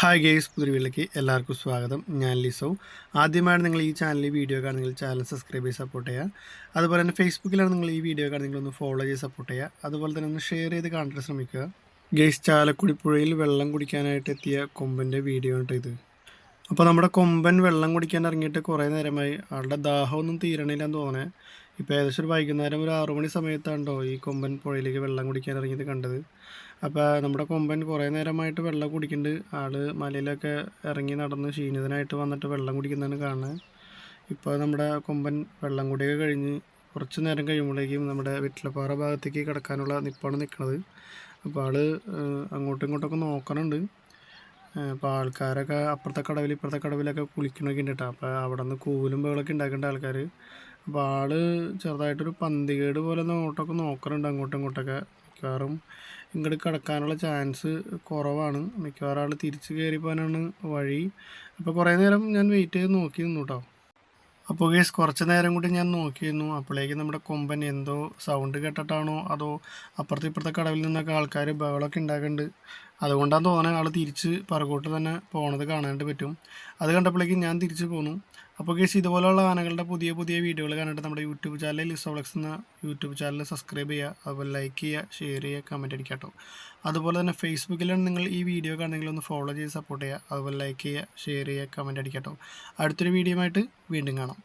Hi guys പുതിയ എല്ലാവർക്കും സ്വാഗതം. ഞാൻ ലിസോ. ആദ്യമായിട്ട് നിങ്ങൾ ഈ ചാനലിൽ വീഡിയോ കാണുന്നെങ്കിൽ ചാനൽ സബ്സ്ക്രൈബ് ചെയ്ത് സപ്പോർട്ട് ചെയ്യുക. അതുപോലെ തന്നെ ഫേസ്ബുക്കിലാണ് നിങ്ങൾ ഈ വീഡിയോ കാണുന്നെങ്കിൽ ഒന്ന് ഫോളോ ചെയ്ത് സപ്പോർട്ട് ചെയ്യുക. അതുപോലെ തന്നെ ഒന്ന് ഷെയർ ചെയ്ത് കാണാൻ ശ്രമിക്കുക. ഗേസ് ചാലക്കുടി പുഴയിൽ വെള്ളം കുടിക്കാനായിട്ട് എത്തിയ കൊമ്പന്റെ വീഡിയോ ആണ് ഇത്. അപ്പോൾ നമ്മുടെ കൊമ്പൻ വെള്ളം കുടിക്കാൻ ഇറങ്ങിയിട്ട് കുറേ നേരമായി. ആളുടെ ദാഹമൊന്നും തീരണില്ലെന്ന് തോന്നണേ. ഇപ്പോൾ ഏകദേശം ഒരു വൈകുന്നേരം ഒരു ആറു മണി സമയത്താണ്ടോ ഈ കൊമ്പൻ പുഴയിലേക്ക് വെള്ളം കുടിക്കാൻ ഇറങ്ങിയത് കണ്ടത്. അപ്പോൾ നമ്മുടെ കൊമ്പൻ കുറേ നേരമായിട്ട് വെള്ളം കുടിക്കുന്നുണ്ട് ആൾ മലയിലൊക്കെ ഇറങ്ങി നടന്ന് ക്ഷീണിതനായിട്ട് വന്നിട്ട് വെള്ളം കുടിക്കുന്നതാണ് കാണുന്നത്. ഇപ്പോൾ നമ്മുടെ കൊമ്പൻ വെള്ളം കുടിയൊക്കെ കഴിഞ്ഞ് കുറച്ച് നേരം കഴിയുമ്പോഴേക്കും നമ്മുടെ വിട്ടിലപ്പാറ ഭാഗത്തേക്ക് കിടക്കാനുള്ള നിപ്പാണ് നിൽക്കുന്നത്. അപ്പോൾ ആൾ അങ്ങോട്ടും ഇങ്ങോട്ടൊക്കെ നോക്കണുണ്ട്. അപ്പോൾ ആൾക്കാരൊക്കെ അപ്പുറത്തെ കടവിൽ ഇപ്പുറത്തെ കടവിലൊക്കെ കുളിക്കണമൊക്കെ ഉണ്ട് കേട്ടോ. അപ്പോൾ അവിടെ നിന്ന് കൂലും ബഹളമൊക്കെ ഉണ്ടാക്കേണ്ട ആൾക്കാർ അപ്പോൾ ആൾ ചെറുതായിട്ടൊരു പന്തികേട് പോലെ നോട്ടൊക്കെ നോക്കുന്നുണ്ട് അങ്ങോട്ടും ഇങ്ങോട്ടൊക്കെ. മിക്കവാറും ഇങ്ങോട്ട് കിടക്കാനുള്ള ചാൻസ് കുറവാണ്. മിക്കവാറും ആൾ തിരിച്ച് കയറിപ്പോകാനാണ് വഴി. അപ്പോൾ കുറേ നേരം ഞാൻ വെയിറ്റ് ചെയ്ത് നോക്കി നിന്നു കേട്ടോ അപ്പോൾ കേസ് കുറച്ച് നേരം കൂടി ഞാൻ നോക്കിയിരുന്നു അപ്പോഴേക്ക് നമ്മുടെ കൊമ്പൻ എന്തോ സൗണ്ട് കേട്ടിട്ടാണോ അതോ അപ്പുറത്തെ ഇപ്പുറത്തെ കടവിൽ നിന്നൊക്കെ ആൾക്കാർ ബഹളമൊക്കെ ഉണ്ടാക്കുന്നുണ്ട് അതുകൊണ്ടാണ് തോന്നുന്നത് ആൾ തിരിച്ച് പറകോട്ട് തന്നെ പോണത് കാണാനായിട്ട് പറ്റും. അത് കണ്ടപ്പോഴേക്കും ഞാൻ തിരിച്ച് പോന്നു. അപ്പോൾ കേസ് ഇതുപോലെയുള്ള ആനകളുടെ പുതിയ പുതിയ വീഡിയോകൾ കാണാനായിട്ട് നമ്മുടെ യൂട്യൂബ് ചാനൽ ലിസോളക്സ് എന്ന യൂട്യൂബ് ചാനൽ സബ്സ്ക്രൈബ് ചെയ്യുക അതുപോലെ ലൈക്ക് ചെയ്യുക ഷെയർ ചെയ്യുക കമന്റ് അടിക്കുക കേട്ടോ. അതുപോലെ തന്നെ ഫേസ്ബുക്കിലാണ് നിങ്ങൾ ഈ വീഡിയോ കാണുന്നെങ്കിൽ ഒന്ന് ഫോളോ ചെയ്ത് സപ്പോർട്ട് ചെയ്യുക അതുപോലെ ലൈക്ക് ചെയ്യുക ഷെയർ ചെയ്യുക കമന്റ് അടിക്കുക കേട്ടോ. അടുത്തൊരു വീഡിയോ ആയിട്ട് വീണ്ടും കാണാം.